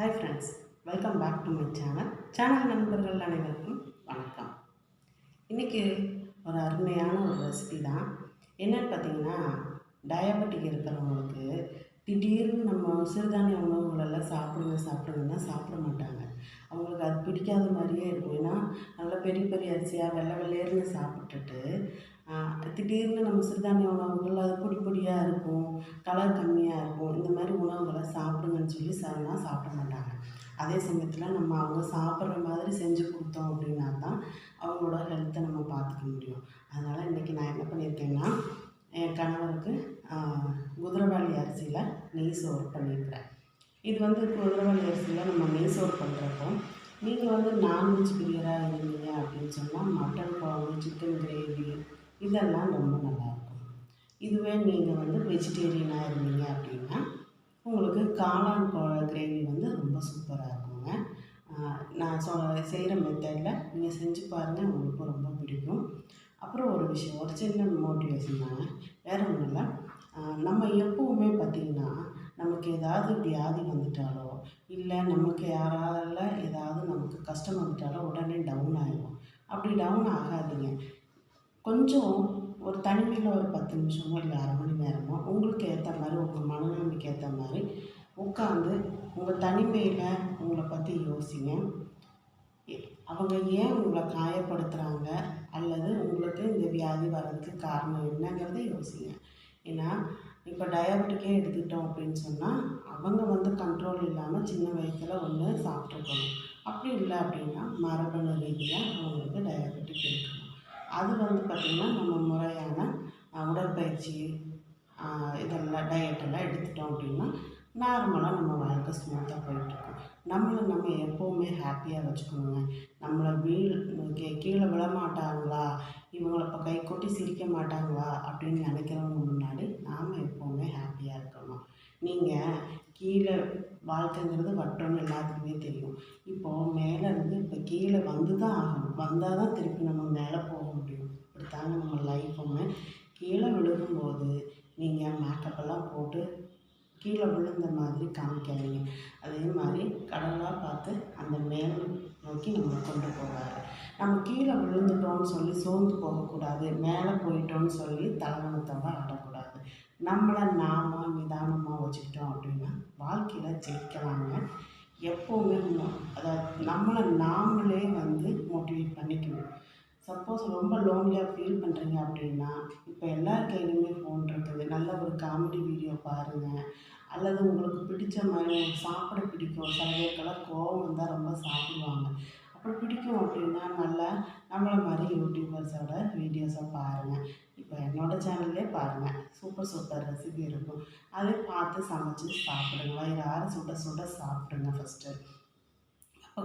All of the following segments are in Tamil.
Hi friends welcome back to my channel channel நண்பர்கள் அனைவருக்கும் வணக்கம். இன்றைக்கி ஒரு அருமையான ஒரு ரெசிபி தான். என்னன்னு பார்த்தீங்கன்னா டயபெட்டிக் இருக்கிறவங்களுக்கு திடீர்னு நம்ம சிறுதானிய உணவுகளெல்லாம் சாப்பிடுங்க சாப்பிடுங்கன்னா சாப்பிட மாட்டாங்க. அவங்களுக்கு அது பிடிக்காத மாதிரியே இருக்கும். ஏன்னா நல்லா பெரிய பெரிய அரிசியாக வெள்ளை வெள்ளையர்னு சாப்பிட்டுட்டு திடீர்னு நம்ம சிறுதானிய உணவுகள் அது பொடி பொடியாக இருக்கும் கலர் கம்மியாக இருக்கும் இந்த மாதிரி உணவுகளை சாப்பிடுங்கன்னு சொல்லி சொன்னால் சாப்பிட மாட்டாங்க. அதே சமயத்தில் நம்ம அவங்க சாப்பிட்ற மாதிரி செஞ்சு கொடுத்தோம் அப்படின்னா தான் அவங்களோட ஹெல்த்தை நம்ம பார்த்துக்க முடியும். அதனால் இன்றைக்கி நான் என்ன பண்ணியிருக்கேன்னா என் கணவருக்கு குதிரைவாளி அரிசியில் நெய் சோறு பண்ணியிருக்கிறேன். இது வந்து குதிரைவாளி அரிசியில் நம்ம நெய் சோறு பண்ணுறப்போ நீங்கள் வந்து நான்வெஜ் பிரியராக இருந்தீங்க அப்படின்னு சொன்னால் மட்டன் குழம்பு சிக்கன் கிரேவி இதெல்லாம் ரொம்ப நல்லாயிருக்கும். இதுவே நீங்கள் வந்து வெஜிடேரியனாக இருந்தீங்க அப்படின்னா உங்களுக்கு காளான் கிரேவி வந்து ரொம்ப சூப்பராக இருக்குங்க. நான் சொ செய்கிற மெத்தடில் நீங்கள் செஞ்சு பாருங்கள் உங்களுக்கு ரொம்ப பிடிக்கும். அப்புறம் ஒரு விஷயம் ஒரு சின்ன மோட்டிவேஷன் தாங்க. வேறு ஒன்றும் இல்லை. நம்ம எப்போவுமே பார்த்திங்கன்னா நமக்கு ஏதாவது வியாதி வந்துட்டாலோ இல்லை நமக்கு யாரால ஏதாவது நமக்கு கஷ்டம் வந்துட்டாலோ உடனே டவுன் ஆகிடும் அப்படி டவுன் ஆகாதீங்க. கொஞ்சம் ஒரு தனிமையில் ஒரு பத்து நிமிஷமோ இல்லை அரை மணி நேரமோ உங்களுக்கு ஏற்ற மாதிரி உங்கள் மனநிலைமைக்கு ஏற்ற மாதிரி உட்காந்து உங்கள் தனிமையில் உங்களை பற்றி யோசிங்க. அவங்க ஏன் உங்களை காயப்படுத்துகிறாங்க அல்லது உங்களுக்கு இந்த வியாதி வர்றதுக்கு காரணம் என்னங்கிறத யோசிங்க. ஏன்னா இப்போ டயபெட்டிக்கே எடுத்துக்கிட்டோம் அப்படின்னு சொன்னால் அவங்க வந்து கண்ட்ரோல் இல்லாமல் சின்ன வயசில் ஒன்று சாப்பிட்ருக்கணும் அப்படி இல்லை அப்படின்னா மரபணு ரீதியாக அவங்களுக்கு டயபெட்டிக் இருக்கணும் அது வந்து பார்த்திங்கன்னா நம்ம முறையான உடற்பயிற்சி இதெல்லாம் டயட்டெல்லாம் எடுத்துட்டோம் அப்படின்னா நார்மலாக நம்ம வாழ்க்கை ஸ்மூத்தாக போயிட்டுருக்கோம் நம்மளை நம்ம எப்போவுமே ஹாப்பியாக வச்சுக்கணுங்க. நம்மளை வீழ் கீழே விழ மாட்டாங்களா? இவங்கள இப்போ கை கொட்டி சிரிக்க மாட்டாங்களா? அப்படின்னு நினைக்கிறவங்க முன்னாடி நாம் எப்போவுமே ஹாப்பியாக இருக்கணும். நீங்கள் கீழே வாழ்க்கைங்கிறது வட்டம்னு எல்லாத்துக்குமே தெரியும். இப்போது மேலே இருந்து இப்போ கீழே வந்து தான் ஆகணும். வந்தால் தான் திருப்பி நம்ம மேலே போ முடியும் இப்படித்தாங்க நம்ம லைஃபுமே கீழே விழுகும்போது நீங்கள் மேக்கப்பெல்லாம் போட்டு கீழே விழுந்த மாதிரி காமிக்காதீங்க. அதே மாதிரி கடவுளாக பார்த்து அந்த மேல் நோக்கி நம்ம கொண்டு போவார். நம்ம கீழே விழுந்துட்டோம்னு சொல்லி சோர்ந்து போகக்கூடாது. மேலே போயிட்டோம்னு சொல்லி தலைவனத்தோட ஆடக்கூடாது. நம்மளை நாம நிதானமாக வச்சுக்கிட்டோம் அப்படின்னா வாழ்க்கையில் ஜெயிக்கலாங்க. எப்போவுமே அதாவது நம்மளை நாமளே வந்து மோட்டிவேட் பண்ணிக்கணும். சப்போஸ் ரொம்ப லோன்லியாக ஃபீல் பண்ணுறீங்க அப்படின்னா இப்போ எல்லார் கையிலுமே ஃபோன் இருக்குது. நல்ல ஒரு காமெடி வீடியோ பாருங்கள் அல்லது உங்களுக்கு பிடிச்ச மாதிரி சாப்பிட பிடிக்கும். சில பேருக்கெல்லாம் கோவம் வந்தால் ரொம்ப சாப்பிடுவாங்க. அப்படி பிடிக்கும் அப்படின்னா நல்லா நம்மளை மாதிரி யூடியூபர்ஸோட வீடியோஸை பாருங்கள் இப்போ என்னோட சேனல்லே பாருங்கள் சூப்பர் சூப்பர் ரெசிபி இருக்கும். அதை பார்த்து சமைச்சு சாப்பிடுங்க. வயிறார சுட சுட சாப்பிடுங்க ஃபஸ்ட்டு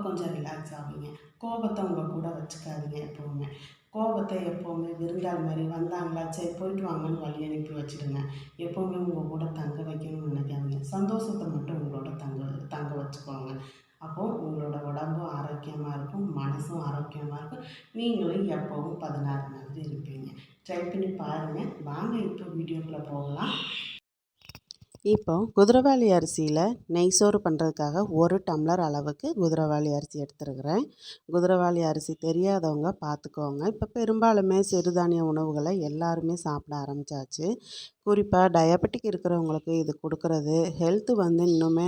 கொஞ்சம் ரிலாக்ஸ் ஆவீங்க. கோபத்தை உங்கள் கூட வச்சுக்காதீங்க எப்போவுமே. கோபத்தை எப்போவுமே விருந்தாள் மாதிரி வந்தாங்களா சரி போயிட்டு வாங்கன்னு வழி அனுப்பி வச்சுடுங்க. எப்போவுமே உங்கள் கூட தங்க வைக்கணும்னு நினைக்காதீங்க. சந்தோஷத்தை மட்டும் உங்களோட தங்க தங்க வச்சுக்கோங்க. அப்போது உங்களோட உடம்பும் ஆரோக்கியமாக இருக்கும் மனசும் ஆரோக்கியமாக இருக்கும். நீங்களும் எப்போவும் பதினாறு மாதிரி இருப்பீங்க. ட்ரை பண்ணி பாருங்கள் வாங்க இப்போ வீடியோக்குள்ளே போகலாம். இப்போ குதிரவாளி அரிசியில் நெய் சோறு பண்ணுறதுக்காக ஒரு டம்ளர் அளவுக்கு குதிரவாளி அரிசி எடுத்துருக்கிறேன். குதிரவாளி அரிசி தெரியாதவங்க பார்த்துக்கோங்க. இப்போ பெரும்பாலுமே சிறுதானிய உணவுகளை எல்லாருமே சாப்பிட ஆரம்பித்தாச்சு குறிப்பாக டயபெட்டிக் இருக்கிறவங்களுக்கு இது கொடுக்கறது. ஹெல்த்து வந்து இன்னுமே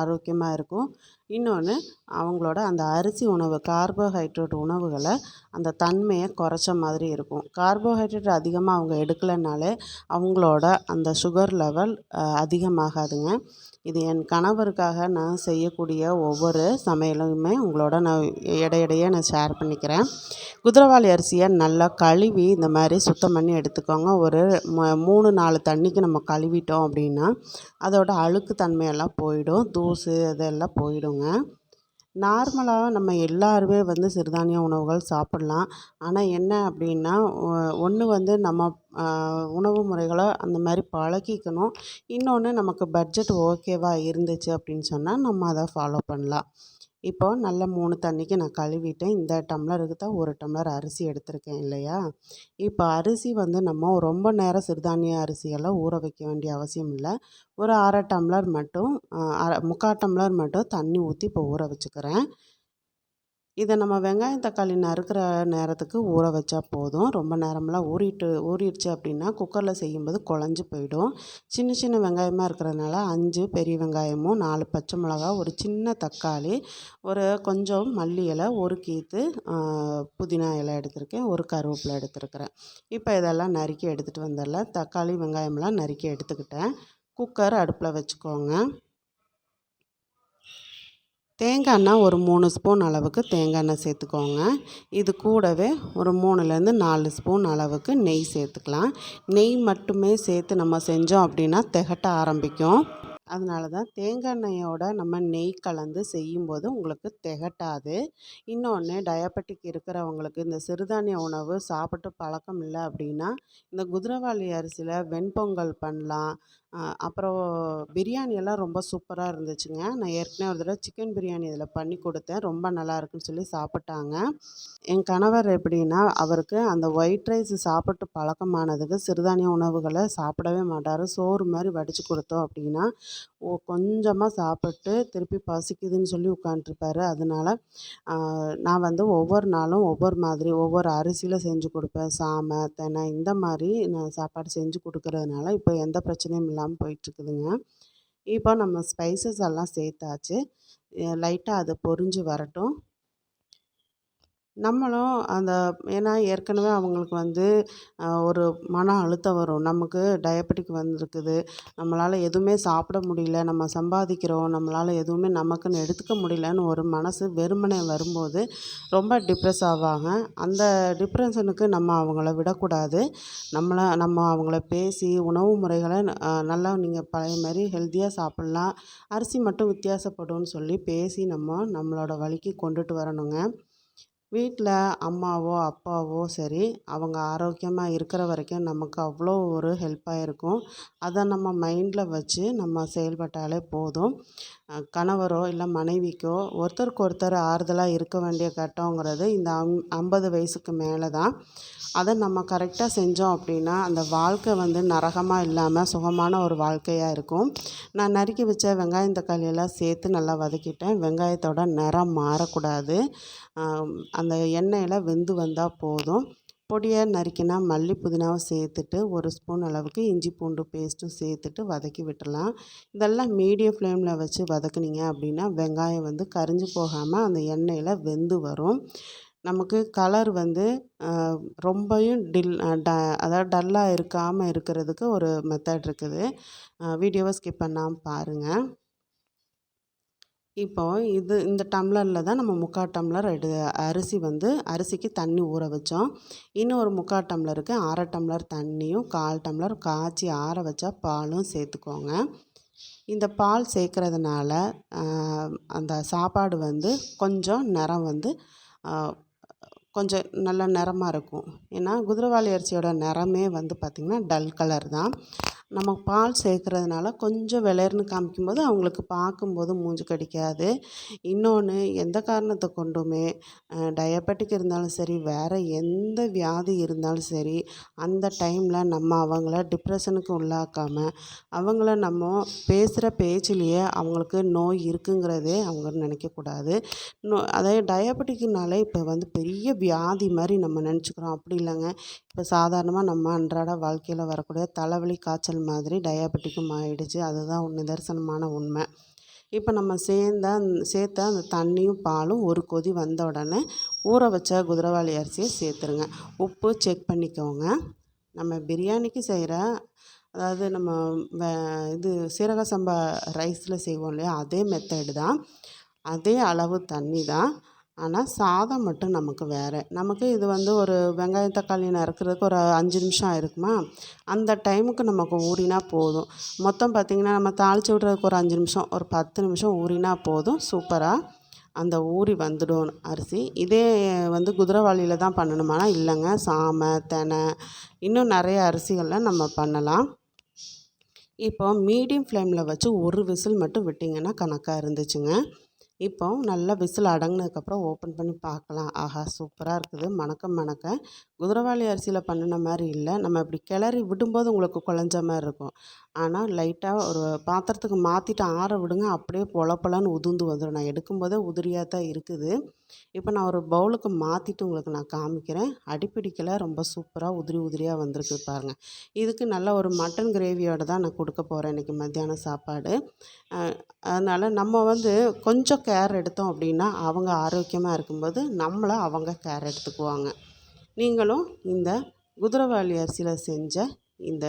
ஆரோக்கியமாக இருக்கும். இன்னொன்று அவங்களோட அந்த அரிசி உணவு கார்போஹைட்ரேட் உணவுகளை அந்த தன்மையை குறைச்ச மாதிரி இருக்கும். கார்போஹைட்ரேட் அதிகமாக அவங்க எடுக்கலைனாலே அவங்களோட அந்த சுகர் லெவல் அதிகமாகாதுங்க. இது என் கணவருக்காக நான் செய்யக்கூடிய ஒவ்வொரு சமையலுமே உங்களோட நான் இடையிடையே நான் ஷேர் பண்ணிக்கிறேன். குதிரவாளி அரிசியை நல்லா கழுவி இந்த மாதிரி சுத்தம் பண்ணி எடுத்துக்கோங்க. ஒரு மூணு நாலு தண்ணிக்கு நம்ம கழுவிட்டோம் அப்படின்னா அதோட அழுக்கு தன்மையெல்லாம் போயிடும். தூசு அதெல்லாம் போயிடுங்க. நார்மலாக நம்ம எல்லாருமே வந்து சிறுதானிய உணவுகள் சாப்பிட்லாம். ஆனால் என்ன அப்படின்னா ஒன்று வந்து நம்ம உணவு முறைகளை அந்த மாதிரி பழகிக்கணும். இன்னொன்று நமக்கு பட்ஜெட் ஓகேவாக இருந்துச்சு அப்படின்னு சொன்னால் நம்ம அதை ஃபாலோ பண்ணலாம். இப்போ நல்ல மூணு தண்ணிக்கு நான் கழுவிட்டேன். இந்த டம்ளருக்கு தான் ஒரு டம்ளர் அரிசி எடுத்திருக்கேன் இல்லையா? இப்போ அரிசி வந்து நம்ம ரொம்ப நேரம் சிறுதானிய அரிசியெல்லாம் ஊற வைக்க வேண்டிய அவசியம் இல்லை. ஒரு அரை டம்ளர் மட்டும் அரை முக்கால் டம்ளர் மட்டும் தண்ணி ஊற்றி இப்போ ஊற வச்சுக்கிறேன். இதை நம்ம வெங்காயம் தக்காளி நறுக்கிற நேரத்துக்கு ஊற வச்சா போதும். ரொம்ப நேரமெல்லாம் ஊறிட்டு ஊறிடுச்சு அப்படின்னா குக்கரில் செய்யும்போது குழஞ்சி போயிடும். சின்ன சின்ன வெங்காயமாக இருக்கிறதுனால அஞ்சு பெரிய வெங்காயமும் நாலு பச்சை மிளகா ஒரு சின்ன தக்காளி ஒரு கொஞ்சம் மல்லி இலை ஒரு கீத்து புதினா இலை எடுத்திருக்கேன் ஒரு கருவேப்பிலை எடுத்துருக்கிறேன். இப்போ இதெல்லாம் நறுக்கி எடுத்துகிட்டு வந்துடலாம். தக்காளி வெங்காயமெல்லாம் நறுக்கி எடுத்துக்கிட்டேன். குக்கர் அடுப்பில் வச்சுக்கோங்க. தேங்காய் எண்ணெய் ஒரு மூணு ஸ்பூன் அளவுக்கு தேங்காய் எண்ணெய் சேர்த்துக்கோங்க. இது கூடவே ஒரு மூணுலேருந்து நாலு ஸ்பூன் அளவுக்கு நெய் சேர்த்துக்கலாம். நெய் மட்டுமே சேர்த்து நம்ம செஞ்சோம் அப்படின்னா திகட்ட ஆரம்பிக்கும். அதனால தான் தேங்காய் எண்ணெயோட நம்ம நெய் கலந்து செய்யும்போது உங்களுக்கு திகட்டாது. இன்னொன்று டயபெட்டிக் இருக்கிறவங்களுக்கு இந்த சிறுதானிய உணவு சாப்பிட்டு பழக்கம் இல்லை அப்படின்னா இந்த குதிரவாளி அரிசியில் வெண்பொங்கல் பண்ணலாம். அப்புறம் பிரியாணி எல்லாம் ரொம்ப சூப்பராக இருந்துச்சுங்க. நான் ஏற்கனவே ஒரு தடவை சிக்கன் பிரியாணி இதில் பண்ணி கொடுத்தேன். ரொம்ப நல்லா இருக்குன்னு சொல்லி சாப்பிட்டாங்க. என் கணவர் எப்படின்னா அவருக்கு அந்த ஒயிட் ரைஸ் சாப்பிட்டு பழக்கமானதுக்கு சிறுதானிய உணவுகளை சாப்பிடவே மாட்டார். சோறு மாதிரி வடித்து கொடுத்தோம் அப்படின்னா ஓ கொஞ்சமாக சாப்பிட்டு திருப்பி பசிக்குதுன்னு சொல்லி உட்காந்துருப்பார் அதனால நான் வந்து ஒவ்வொரு நாளும் ஒவ்வொரு மாதிரி ஒவ்வொரு அரிசியில் செஞ்சு கொடுப்பேன். சாமை தெனை இந்த மாதிரி நான் சாப்பாடு செஞ்சு கொடுக்கறதுனால இப்போ எந்த பிரச்சனையும் இல்லை இல்லாமல் போயிட்டுருக்குதுங்க. இப்போ நம்ம ஸ்பைசஸ் எல்லாம் சேர்த்தாச்சு. லைட்டாக அது பொரிஞ்சு வரட்டும். நம்மளும் அந்த ஏன்னா ஏற்கனவே அவங்களுக்கு வந்து ஒரு மன அழுத்தம் வரும். நமக்கு டயபெட்டிக் வந்திருக்குது. நம்மளால் எதுவுமே சாப்பிட முடியல. நம்ம சம்பாதிக்கிறோம். நம்மளால் எதுவுமே நமக்குன்னு எடுத்துக்க முடியலன்னு ஒரு மனசு வெறுமனே வரும்போது ரொம்ப டிப்ரெஸ் ஆவாங்க. அந்த டிப்ரெஷனுக்கு நம்ம அவங்கள விடக்கூடாது. நம்மளை நம்ம அவங்கள பேசி உணவு முறைகளை நல்லா நீங்கள் பழைய மாதிரி ஹெல்த்தியாக சாப்பிட்லாம். அரிசி மட்டும் வித்தியாசப்படும்னு சொல்லி பேசி நம்ம நம்மளோட வழிக்கு கொண்டுட்டு வரணுங்க. வீட்டில் அம்மாவோ அப்பாவோ சரி அவங்க ஆரோக்கியமாக இருக்கிற வரைக்கும் நமக்கு அவ்வளோ ஒரு ஹெல்ப்பாக இருக்கும். அதை நம்ம மைண்டில் வச்சு நம்ம செயல்பட்டாலே போதும். கணவரோ இல்லை மனைவிக்கோ ஒருத்தருக்கு ஒருத்தர் ஆறுதலாக இருக்க வேண்டிய கட்டங்கிறது இந்த அம் ஐம்பது வயசுக்கு மேலே தான். அதை நம்ம கரெக்டாக செஞ்சோம் அப்படின்னா அந்த வாழ்க்கை வந்து நரகமாக இல்லாமல் சுகமான ஒரு வாழ்க்கையாக இருக்கும். நான் நறுக்கி வச்ச வெங்காயம் தக்காளியெல்லாம் சேர்த்து நல்லா வதக்கிட்டேன். வெங்காயத்தோட நிறம் மாறக்கூடாது. அந்த எண்ணெயில் வெந்து வந்தால் போதும். பொடியாக நறுக்கினா மல்லி புதினாவை சேர்த்துட்டு ஒரு ஸ்பூன் அளவுக்கு இஞ்சி பூண்டு பேஸ்ட்டும் சேர்த்துட்டு வதக்கி விட்டுடலாம் இதெல்லாம் மீடியம் ஃப்ளேமில் வச்சு வதக்குனீங்க அப்படின்னா வெங்காயம் வந்து கரிஞ்சு போகாமல் அந்த எண்ணெயில் வெந்து வரும். நமக்கு கலர் வந்து ரொம்பையும் டில் ட அதாவது டல்லாக இருக்காமல் இருக்கிறதுக்கு ஒரு மெத்தட் இருக்குது. வீடியோவை ஸ்கிப் பண்ணாமல் பாருங்கள் இப்போ இது இந்த டம்ளரில் தான் நம்ம முக்கால் டம்ளர் எடு அரிசி வந்து அரிசிக்கு தண்ணி ஊற வச்சோம். இன்னும் ஒரு முக்கால் டம்ளருக்கு அரை டம்ளர் தண்ணியும் கால் டம்ளர் காய்ச்சி ஆற வச்சா பாலும் சேர்த்துக்கோங்க. இந்த பால் சேர்க்குறதுனால அந்த சாப்பாடு வந்து கொஞ்சம் நிறம் வந்து கொஞ்சம் நல்ல நிறமாக இருக்கும். ஏன்னா குதிரைவாலி அரிசியோட நிறமே வந்து பார்த்திங்கன்னா டல் கலர் தான். நம்ம பால் சேர்க்குறதுனால கொஞ்சம் வெளேர்னு காமிக்கும்போது அவங்களுக்கு பார்க்கும்போது மூஞ்சி கடிக்காது. இன்னொன்று எந்த காரணத்தை கொண்டுமே டயபெட்டிக் இருந்தாலும் சரி வேறு எந்த வியாதி இருந்தாலும் சரி அந்த டைமில் நம்ம அவங்கள டிப்ரெஷனுக்கு உள்ளாக்காமல் அவங்கள நம்ம பேசுகிற பேச்சிலேயே அவங்களுக்கு நோய் இருக்குங்கிறதே அவங்க நினைக்கக்கூடாது. நோ அதே டயபெட்டிக்னாலே இப்போ வந்து பெரிய வியாதி மாதிரி நம்ம நினச்சிக்கிறோம். அப்படி இல்லைங்க. இப்போ சாதாரணமாக நம்ம அன்றாட வாழ்க்கையில் வரக்கூடிய தலைவலி காய்ச்சல் மாதிரி டயாபெட்டிக்கும் ஆகிடுச்சு அதுதான் நிதர்சனமான உண்மை. இப்போ நம்ம சேர்ந்த சேர்த்த அந்த தண்ணியும் பாலும் ஒரு கொதி வந்த உடனே ஊற வச்ச குதிரைவாளி அரிசியை சேர்த்துருங்க. உப்பு செக் பண்ணிக்கோங்க. நம்ம பிரியாணிக்கு செய்கிற அதாவது நம்ம இது சீரக சம்பா ரைஸில் செய்வோம் இல்லையா? அதே மெத்தடு தான். அதே அளவு தண்ணி தான். ஆனால் சாதம் மட்டும் நமக்கு வேறு. நமக்கு இது வந்து ஒரு வெங்காயம் தக்காளி நறுக்கிறதுக்கு ஒரு அஞ்சு நிமிஷம் ஆயிருக்குமா? அந்த டைமுக்கு நமக்கு ஊறினா போதும். மொத்தம் பார்த்திங்கன்னா நம்ம தாளித்து விட்றதுக்கு ஒரு அஞ்சு நிமிஷம் ஒரு பத்து நிமிஷம் ஊறினா போதும். சூப்பராக அந்த ஊறி வந்துடும் அரிசி. இதே வந்து குதிரைவாளியில் தான் பண்ணணுமானா இல்லைங்க. சாமை தெனை இன்னும் நிறைய அரிசிகளில் நம்ம பண்ணலாம். இப்போ மீடியம் ஃப்ளேமில் வச்சு ஒரு விசில் மட்டும் விட்டிங்கன்னா கணக்காக இருந்துச்சுங்க. இப்போ நல்லா விசில் அடங்கினதுக்கப்புறம் ஓப்பன் பண்ணி பார்க்கலாம். ஆஹா சூப்பராக இருக்குது. மணக்க மணக்க குதிரவாளி அரிசியில் பண்ணின மாதிரி இல்லை. நம்ம இப்படி கிளறி விடும்போது உங்களுக்கு குழஞ்ச மாதிரி இருக்கும். ஆனால் லைட்டாக ஒரு பாத்திரத்துக்கு மாற்றிட்டு ஆற விடுங்க. அப்படியே பொல பொலன்னு உதிர்ந்து வந்துடும் நான் எடுக்கும்போதே உதிரியாக தான் இருக்குது. இப்போ நான் ஒரு பவுலுக்கு மாற்றிட்டு உங்களுக்கு நான் காமிக்கிறேன். அடிப்பிடிக்கல. ரொம்ப சூப்பராக உதிரி உதிரியாக வந்திருக்கு பாருங்கள் இதுக்கு நல்ல ஒரு மட்டன் கிரேவியோட தான் நான் கொடுக்க போகிறேன் இன்றைக்கி மத்தியானம் சாப்பாடு. அதனால் நம்ம வந்து கொஞ்சம் கேர் எடுத்தோம் அப்படின்னா அவங்க ஆரோக்கியமாக இருக்கும்போது நம்மளை அவங்க கேர் எடுத்துக்குவாங்க. நீங்களும் இந்த குதிரவாளி அரிசியில் செஞ்ச இந்த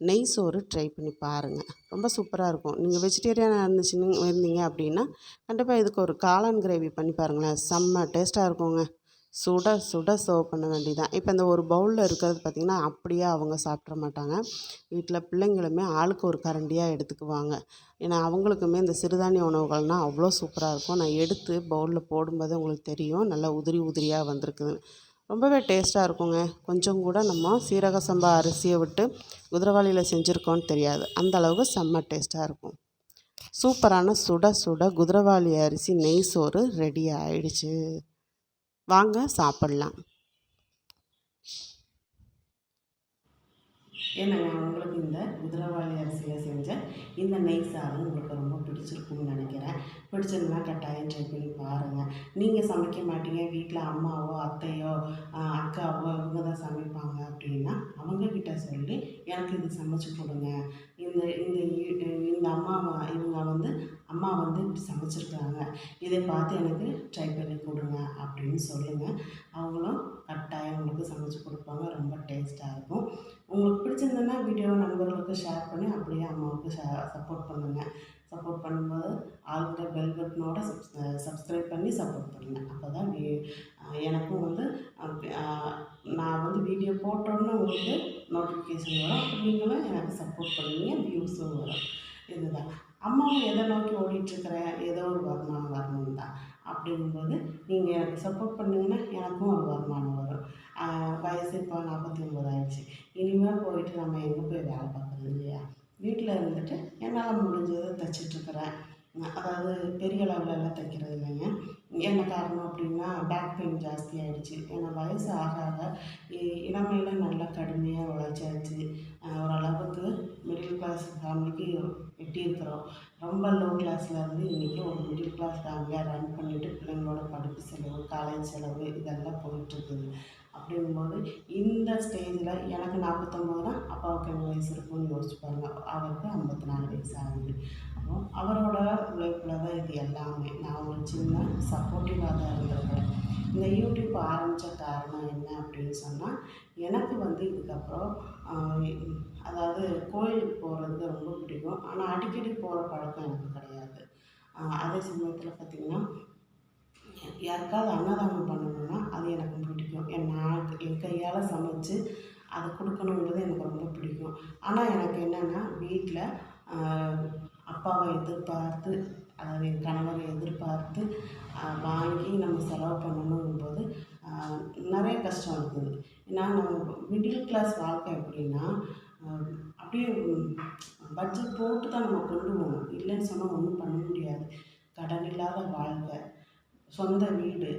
நெய் சோறு ட்ரை பண்ணி பாருங்கள் ரொம்ப சூப்பராக இருக்கும். நீங்கள் வெஜிடேரியனாக இருந்துச்சுன்னு இருந்தீங்க அப்படின்னா கண்டிப்பாக இதுக்கு ஒரு காளான் கிரேவி பண்ணி பாருங்களேன். செம்ம டேஸ்ட்டாக இருக்குங்க. சுட சுட சர்வ் பண்ண வேண்டியதான் இப்போ இந்த ஒரு பவுலில் இருக்கிறது பார்த்திங்கன்னா அப்படியே அவங்க சாப்பிட்ற மாட்டாங்க. வீட்டில் பிள்ளைங்களுமே ஆளுக்கு ஒரு கரண்டியாக எடுத்துக்குவாங்க. ஏன்னா அவங்களுக்குமே இந்த சிறுதானிய உணவுகள்னால் அவ்வளோ சூப்பராக இருக்கும். நான் எடுத்து பவுலில் போடும்போது உங்களுக்கு தெரியும். நல்லா உதிரி உதிரியாக வந்திருக்குதுன்னு. ரொம்பவே டேஸ்ட்டாக இருக்குங்க. கொஞ்சம் கூட நம்ம சீரக சம்பா அரிசியை விட்டு குதிரவாளியில் செஞ்சுருக்கோன்னு தெரியாது. அந்த அளவுக்கு செம்ம டேஸ்ட்டாக இருக்கும். சூப்பரான சுட சுட குதிரவாளி அரிசி நெய் சோறு ரெடி ஆயிடுச்சு. வாங்க சாப்பிட்லாம். என்னங்க உங்களுக்கு இந்த குதிரவாளி அரிசியில் செஞ்ச இந்த நெய் சாதம் நினைக்கிறேன் பிடிச்சிருந்தா கட்டாயம் ட்ரை பண்ணி பாருங்கள் நீங்கள் சமைக்க மாட்டீங்க. வீட்டில் அம்மாவோ அத்தையோ அக்காவோ இவங்க தான் சமைப்பாங்க அப்படின்னா அவங்கக்கிட்ட சொல்லி எனக்கு இது சமைச்சு கொடுங்க. இந்த இந்த இந்த அம்மா இவங்க வந்து அம்மா வந்து இப்படி சமைச்சிருக்காங்க. இதை பார்த்து எனக்கு ட்ரை பண்ணி கொடுங்க அப்படின்னு சொல்லுங்கள் அவங்களும் கட்டாயம் உங்களுக்கு சமைச்சு கொடுப்பாங்க. ரொம்ப டேஸ்ட்டாக இருக்கும். உங்களுக்கு பிடிச்சிருந்ததுன்னா வீடியோ நண்பர்களுக்கு ஷேர் பண்ணி அப்படியே அம்மாவுக்கு ஷே சப்போர்ட் பண்ணுங்கள் சப்போர்ட் பண்ணும்போது ஆளுங்கிற பெல் பட்டனோட சப்ஸ் சப்ஸ்கிரைப் பண்ணி சப்போர்ட் பண்ணுங்கள் அப்போ தான் எனக்கும் வந்து நான் வந்து வீடியோ போட்டோன்னு உங்களுக்கு நோட்டிஃபிகேஷன் வரும். நீங்களும் எனக்கு சப்போர்ட் பண்ணுவீங்க வியூஸும் வரும். இதுதான். அம்மாவும் எதை நோக்கி ஓடிட்டுருக்கிறேன் ஏதோ ஒரு வருமானம் வரணும் தான். அப்படிங்கும்போது நீங்கள் எனக்கு சப்போர்ட் பண்ணுங்கன்னா எனக்கும் ஒரு வருமானம் வரும். வயசு இப்போ நாற்பத்தி ஒம்பது ஆயிடுச்சு. இனிமேல் போயிட்டு நம்ம எங்கே போய் வேலை பார்க்குறது இல்லையா? வீட்டில் இருந்துட்டு என்னால் முடிஞ்சதை தைச்சிட்ருக்கிறேன் அதாவது பெரிய லெவலெல்லாம் தைக்கிறது இல்லைங்க. என்ன காரணம் அப்படின்னா பேக் பெயின் ஜாஸ்தி ஆகிடுச்சு ஏன்னா வயசு ஆக ஆக இ- இளமையில நல்லா கடுமையாக உழைச்சாச்சு. ஓரளவுக்கு மிடில் கிளாஸ் ஃபேமிலிக்கு எட்டியிருக்கிறோம். ரொம்ப லோ கிளாஸில் இருந்து இன்றைக்கி ஒரு மிடில் கிளாஸ் ஃபேமிலியாக ரன் பண்ணிவிட்டு பிள்ளைங்களோட படிப்பு செலவு காலேஜ் செலவு இதெல்லாம் போயிட்டுருக்குது. அப்படிங்கும்போது இந்த ஸ்டேஜில் எனக்கு நாற்பத்தொம்போதுனா அப்பாவுக்கு என்ன வயசு இருக்கும்னு யோசிச்சு பாருங்கள் அவருக்கு ஐம்பத்தி நாலு வயசு ஆகுது. அவரோட உழைப்பில் தான் இது எல்லாமே. நான் ஒரு சின்ன சப்போர்ட்டிவாக தான் இருந்திருக்கிறேன் இந்த யூடியூப் ஆரம்பித்த காரணம் என்ன அப்படின்னு சொன்னால் எனக்கு வந்து இதுக்கப்புறம் அதாவது கோயிலுக்கு போகிறது ரொம்ப பிடிக்கும். ஆனால் அடிக்கடி போகிற பழக்கம் எனக்கு கிடையாது. அதே சமயத்தில் பார்த்திங்கன்னா யாருக்காவது அன்னதானம் பண்ணணும்னா அது எனக்கு பிடிக்கும். என் நான் என் கையால் சமைச்சு அதை கொடுக்கணுங்கிறது எனக்கு ரொம்ப பிடிக்கும். ஆனால் எனக்கு என்னென்னா வீட்டில் அப்பாவை எதிர்பார்த்து அதாவது என் கணவரை எதிர்பார்த்து வாங்கி நம்ம செலவு பண்ணணுங்கும்போது நிறைய கஷ்டம் இருக்குது. ஏன்னா நம்ம மிடில் கிளாஸ் வாழ்க்கை எப்படின்னா அப்படியே பட்ஜெட் போட்டு தான் நம்ம கொண்டு போகணும். இல்லைன்னு சொன்னால் ஒன்றும் பண்ண முடியாது. கடன் இல்லாத வாழ்க்கை சொந்த வீடு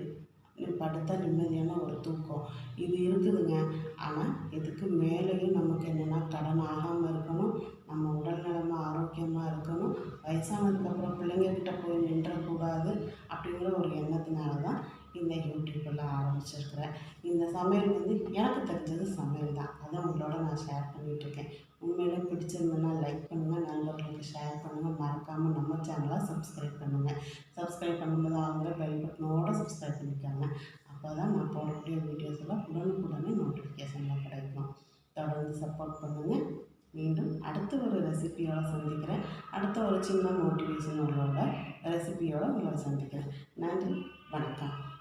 படுத்த படுத்தா நிம்மதியான ஒரு தூக்கம் இது இருக்குதுங்க. ஆனால் இதுக்கு மேலேயும் நமக்கு என்னென்னா கடன் ஆகாமல் இருக்கணும் நம்ம உடல்நலமாக ஆரோக்கியமாக இருக்கணும். வயசானதுக்கப்புறம் பிள்ளைங்கக்கிட்ட போய் நின்றக்கூடாது அப்படிங்கிற ஒரு எண்ணத்தினால தான் இந்த யூடியூப்பெல்லாம் ஆரம்பிச்சிருக்கிறேன். இந்த சமையல் வந்து எனக்கு தெரிஞ்சது சமையல் தான். அதை உங்களோட நான் ஷேர் பண்ணிகிட்ருக்கேன் உண்மையிலே பிடிச்சிருந்ததுன்னா லைக் பண்ணுங்கள் நண்பர்களுக்கு ஷேர் பண்ணுங்கள் மறக்காமல் நம்ம சேனலை சப்ஸ்கிரைப் பண்ணுங்கள் சப்ஸ்கிரைப் பண்ணும்போது அவங்கள பெல் பட்டனோட சப்ஸ்கிரைப் பண்ணிக்காங்க. அப்போ தான் நான் போடக்கூடிய வீடியோஸ் எல்லாம் உடனுக்கு நோட்டிஃபிகேஷனில் கிடைக்கும் தொடர்ந்து சப்போர்ட் பண்ணுங்கள் மீண்டும் அடுத்த ஒரு ரெசிபியோட சந்திக்கிறேன். அடுத்த ஒரு சின்ன மோட்டிவேஷனோட ரெசிபியோட உங்களை சந்திக்கிறேன். நன்றி. வணக்கம்.